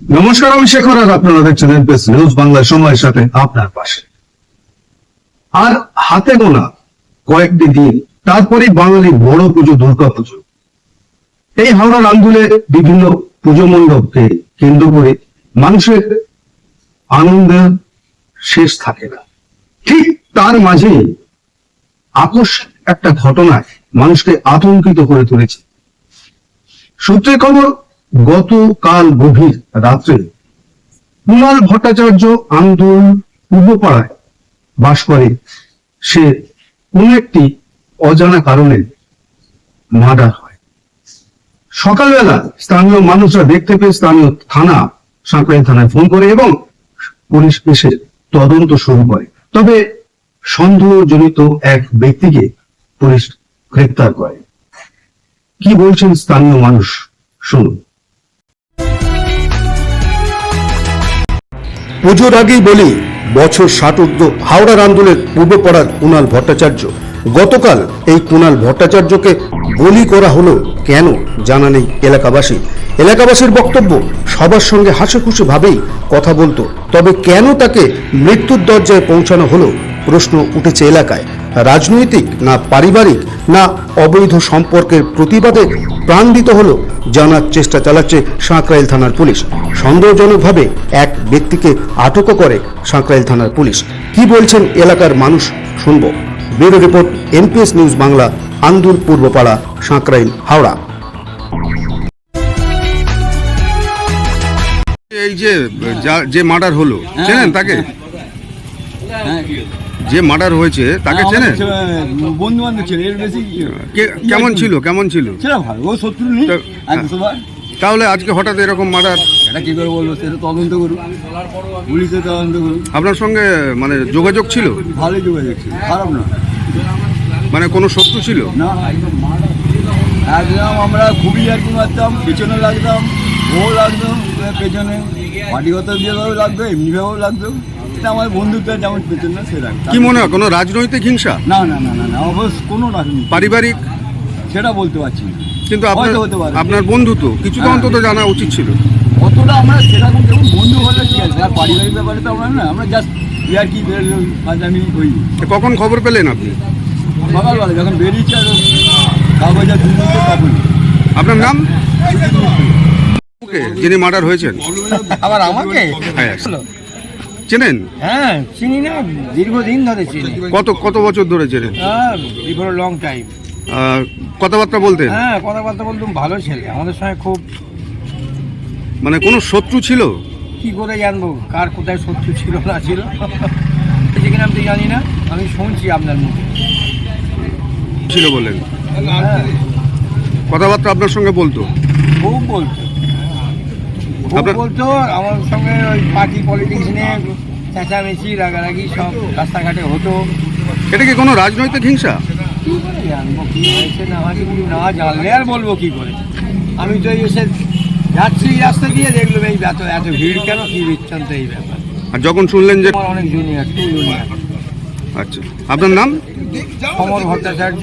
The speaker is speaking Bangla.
নমস্কার, আমি শেখর আর আপনারা দেখছেন এনপিএস নিউজ বাংলা সময়ের সাথে আপনার পাশে। আর হাতে গোনা কয়েকটি দিন তারপরে বাঙালির বড় পুজো দুর্গা পুজো এই হাওড়ার আন্দোলে বিভিন্ন পুজো মণ্ডপকে কেন্দ্র করে মানুষের আনন্দের শেষ থাকে না। ঠিক তার মাঝে আকস্মিক একটা ঘটনায় মানুষকে আতঙ্কিত করে তুলেছে। সূত্রে খবর গতকাল গভীর রাত্রে কুণাল ভট্টাচার্য আন্দোলন পূর্বপাড়ায় বাস করে। সে কোন একটি অজানা কারণে মার্ডার হয়। সকালবেলা স্থানীয় মানুষরা দেখতে পেয়ে স্থানীয় থানা সাঁকড়াইল থানায় ফোন করে এবং পুলিশ এসে তদন্ত শুরু করে। তবে সন্দেহজনিত এক ব্যক্তিকে পুলিশ গ্রেপ্তার করে। কি বলছেন স্থানীয় মানুষ? শুনুন। পুজোর আগেই বলি, বছর ষাট ঊর্ধ্ব হাওড়ার আন্দোলনের পূর্বপাড়ার কুণাল ভট্টাচার্য। গতকাল এই কুণাল ভট্টাচার্যকে বলি করা হলো কেন জানা নেই এলাকাবাসী। এলাকাবাসীর বক্তব্য, সবার সঙ্গে হাসি খুশি ভাবেই কথা বলতো। তবে কেন তাকে মৃত্যুর দরজায় পৌঁছানো হলো প্রশ্ন উঠেছে এলাকায়। রাজনৈতিক না পারিবারিক না অবৈধ সম্পর্কের প্রতিবাদে প্রাণ দিতে হলো জানার চেষ্টা চালাচ্ছে সাঁকরাইল থানার পুলিশ। সন্দেহজনকভাবে এক ব্যক্তিকে আটকও করে সাঁকরাইল থানার পুলিশ। কি বলছেন এলাকার মানুষ? শুনব। Bureau report NPS news Bangla Andul Purbapara Sankrail Howrah. এই যে যে মার্ডার হলো চেনেন তাকে? হ্যাঁ যে মার্ডার হয়েছে তাকে চেনে বন্ধু বান্ধব ছিল এর বেশি কে- কেমন ছিল কেমন ছিল? ছিল ভালো ও শত্রু নেই তাহলে আজকে হঠাৎ এরকম মার্ডার? এটা কি করে বলব সেটা তদন্ত করুক। পুলিশে তদন্ত করুক। আপনার সঙ্গে মানে যোগাযোগ ছিল? ভালোই যোগাযোগ ছিল খারাপ না। মানে কোনো শত্রু ছিল? না। একদম আমরা খুবই আর কি মারতাম পেছনে লাগতাম ও লাগতো পেছনে। পার্টিগত দিয়েও লাগতো এমনিভাবেও লাগতো। এটা আমার বন্ধুত্ব যেমন পেছনে সে লাগতো কি মনে হয় কোনো রাজনৈতিক হিংসা? না না না না না অবশ্য কোনো রাজনীতি পারিবারিক? সেটা বলতে পারছি না। কিন্তু আপনার হয়তো হতে পারে। আপনার বন্ধু তো কিছু তো হ্যাঁ। অন্তত জানা উচিত ছিল। অতটা আমরা সেরকম যেমন বন্ধু হলে কি আছে? আর পারিবারিক ব্যাপারে তো আমরা না আমরা জাস্ট ইয়ার কি বেরোলাম আজ আমি ওই তো কখন খবর পেলেন আপনি? সকালবেলা যখন বেরিয়েছি আর কাগজে দুটো তখন আপনার নাম? ওকে যিনি মার্ডার হয়েছেন। আবার আমাকে? হ্যাঁ। চেনেন? হ্যাঁ চিনি না দীর্ঘদিন ধরে চিনি। কত কত বছর ধরে চেনেন? হ্যাঁ বিফোর লং টাইম কথাবার্তা বলতেন? হ্যাঁ কথাবার্তা বলতাম ভালো ছেলে। আমাদের সঙ্গে খুব মানে কোনো শত্রু ছিল? কি করে জানব? কার কোথায় শত্রু ছিল না ছিল? যেখানে আমি জানি না। আমি শুনছি আপনার মুখে। ছিল বলেন হ্যাঁ। কথাবার্তা আপনার সঙ্গে বলতো? খুব বলতো। বলতো আমার সঙ্গে ওই পার্টি পলিটিক্স নিয়ে চেঁচামেচি রাগারাগি সব রাস্তাঘাটে হতো। এটা কি কোনো রাজনৈতিক হিংসা? জানব কি হয়েছে না হয়েছে না জানলে আর বলব কি করে? আমি তো এসে যাচ্ছি রাস্তা দিয়ে দেখলাম এই এত এত ভিড় কেন? কি বিচ্ছন্দ এই ব্যাপার। আর যখন শুনলেন যে আমার অনেক জুনিয়র টু জুনিয়র আচ্ছা। আপনার নাম? সমর ভট্টাচার্য।